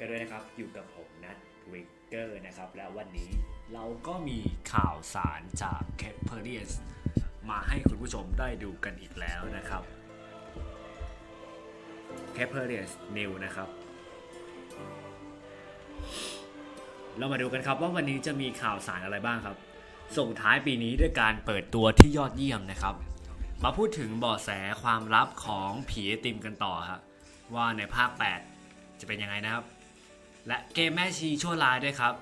กันด้วยนะครับ อยู่กับผมนัทวิกเกอร์นะครับ และวันนี้เราก็มีข่าวสารจากแคปเพอร์เ s มาให้คุณผู้ชมได้ดูกันอีกแล้วนะครับแคปเพอร์เ s New นะครับ เรามาดูกันครับว่าวันนี้จะมีข่าวสารอะไรบ้างครับ ส่งท้ายปีนี้ด้วยการเปิดตัวที่ยอดเยี่ยมนะครับ มาพูดถึงเบาะแสความลับของผีไอติมกันต่อครับว่าในภาค 8 จะเป็นยังไงนะครับ และเกมแม่ชีชั่วร้ายด้วยครับ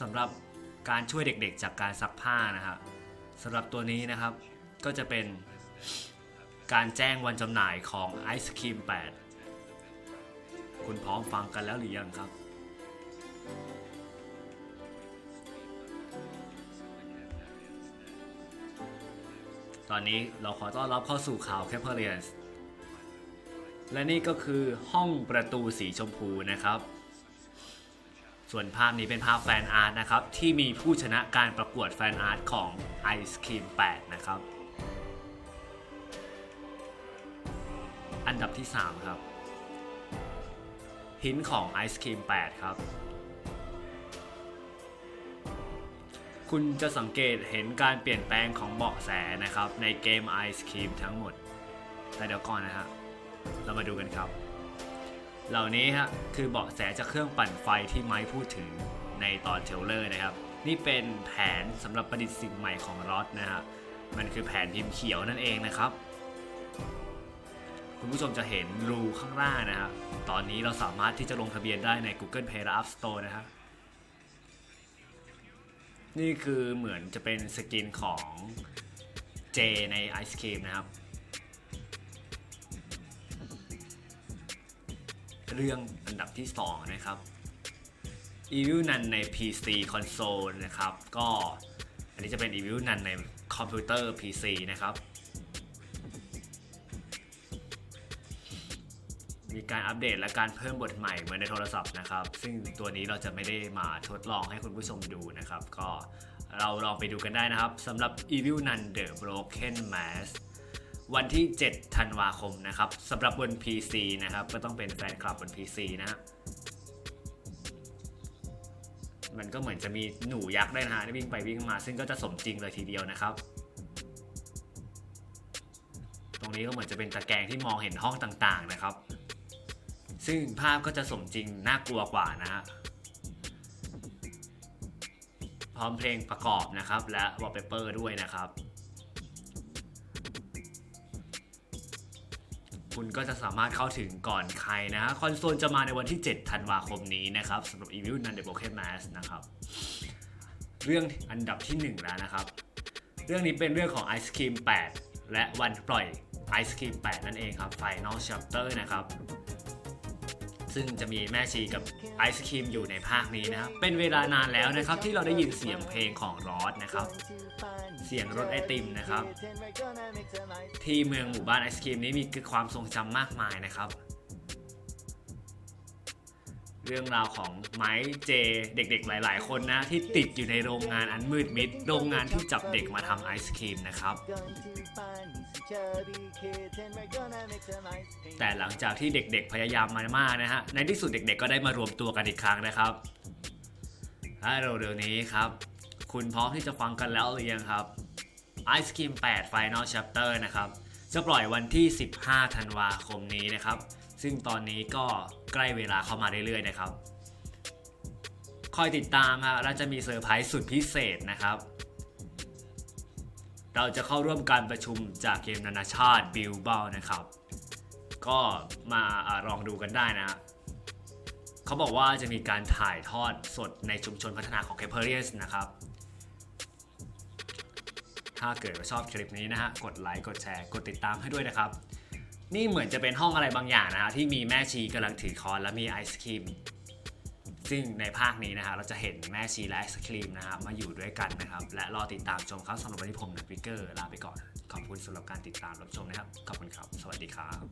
สำหรับการช่วยเด็กๆ จากการซักผ้านะครับสำหรับตัวนี้นะครับก็จะเป็นการแจ้งวันจำหน่ายของไอศครีม8 คุณพร้อมฟังกันแล้วหรือยังครับ ตอนนี้เราขอต้อนรับเข้าสู่ข่าวแคปเปอร์เรียนและนี่ก็คือห้องประตูสีชมพูนะครับ ส่วนภาพนี้เป็นภาพแฟนอาร์ตนะครับ ที่มีผู้ชนะการประกวดแฟนอาร์ตของไอศครีม8นะครับ อันดับที่ 3 ครับ หินของไอศครีม8ครับ คุณจะสังเกตเห็นการเปลี่ยนแปลงของเบาะแสนะครับ ในเกม Ice Cream ทั้งหมด แต่เดี๋ยวก่อนนะฮะเรามาดูกันครับ เหล่านี้ฮะคือเบาะแสจากเครื่องปั่นไฟที่ไม้พูดถึงในตอนเทลเลอร์นะครับ นี่เป็นแผนสำหรับประดิษฐ์สิ่งใหม่ของรอดนะฮะมันคือแผนพิมพ์เขียวนั่นเองนะครับ คุณผู้ชมจะเห็นรูข้างล่างนะฮะตอนนี้เราสามารถที่จะลงทะเบียนได้ใน Google Play และ App Store นะครับนี่คือเหมือนจะเป็นสกินของเจในไอศครีมนะครับ เรื่องอันดับที่ 2 นะครับ Evil Nun ใน PC Console นะครับ ก็อันนี้จะเป็น Evil Nun ในคอมพิวเตอร์ PC นะครับ มีการอัปเดตและการเพิ่มบทใหม่เหมือนในโทรศัพท์นะครับ ซึ่งตัวนี้เราจะไม่ได้มาทดลองให้คุณผู้ชมดูนะครับ ก็เราลองไปดูกันได้นะครับสำหรับ Evil Nun The Broken Mask วันที่ 7 ธันวาคมนะครับสำหรับบน PC นะครับ ก็ต้องเป็นแฟนคลับบน PC นะฮะมันก็เหมือนจะมีหนูยักษ์ได้วยนะฮะวิ่งไปวิ่งมาซึ่งก็จะสมจริงเลยทีเดียวนะครับ ตรงนี้ก็เหมือนจะเป็นตะแกรงที่มองเห็นห้องต่างๆนะครับ ซึ่งภาพก็จะสมจริงน่ากลัวกว่านะฮะพร้อมเพลงประกอบนะครับ และวอลเปเปอร์ด้วยนะครับ คุณก็จะสามารถเข้าถึงก่อนใครนะคอนโซลจะมาในวันที่ 7 ธันวาคมนี้นะครับสำหรับ Evil Nun The Broken Mask นะครับ เรื่องอันดับที่ 1 แล้วนะครับ เรื่องนี้เป็นเรื่องของ Ice Cream 8 และวันปล่อย Ice Cream 8 นั่นเองครับ Final Chapter นะครับ ซึ่งจะมีแม่ชีกับไอศครีมอยู่ในภาคนี้นะครับ เป็นเวลานานแล้วนะครับที่เราได้ยินเสียงเพลงของรอสนะครับ เสียงรถไอติมนะครับ ที่เมืองหมู่บ้านไอศครีมนี้มีความทรงจำมากมายนะครับ เรื่องราวของไม้เจเด็กๆ หลาย ๆ คนนะ ที่ติดอยู่ในโรงงานอันมืดมิด โรงงานที่จับเด็กมาทำไอศครีมนะครับ แต่หลังจากที่เด็กๆ พยายามมามากนะฮะ ในที่สุดเด็กๆ ก็ได้มารวมตัวกันอีกครั้งนะครับและเร็วๆนี้ครับ คุณพร้อมที่จะฟังกันแล้วหรือยังครับ Ice Cream 8 Final Chapter นะครับจะปล่อยวันที่ 15 ธันวาคมนี้นะครับ ซึ่งตอนนี้ก็ใกล้เวลาเข้ามาเรื่อยๆนะครับ คอยติดตามฮะเราจะมีเซอร์ไพรส์สุดพิเศษนะครับ เราจะเข้าร่วมการประชุมจากเกมนานาชาติบิลเบานะครับ ก็มาอลองดูกันได้นะฮะเขาบอกว่าจะมีการถ่ายทอดสดในชุมชนพัฒนาของ c a p e r i u s นะครับถ้าเกิดว่าชอบคลิปนี้นะฮะ กดไลค์ กดแชร์ กดติดตามให้ด้วยนะครับ นี่เหมือนจะเป็นห้องอะไรบางอย่างนะครับที่มีแม่ชีกำลังถือคอนและมีไอศครีมซึ่งในภาคนี้นะครับเราจะเห็นแม่ชีและไอศครีมนะครับมาอยู่ด้วยกันนะครับ และรอติดตามชมครับสำหรับวันนี้ผมนักวิกเกอร์ลาไปก่อน ขอบคุณสำหรับการติดตามรับชมนะครับ ขอบคุณครับ สวัสดีครับ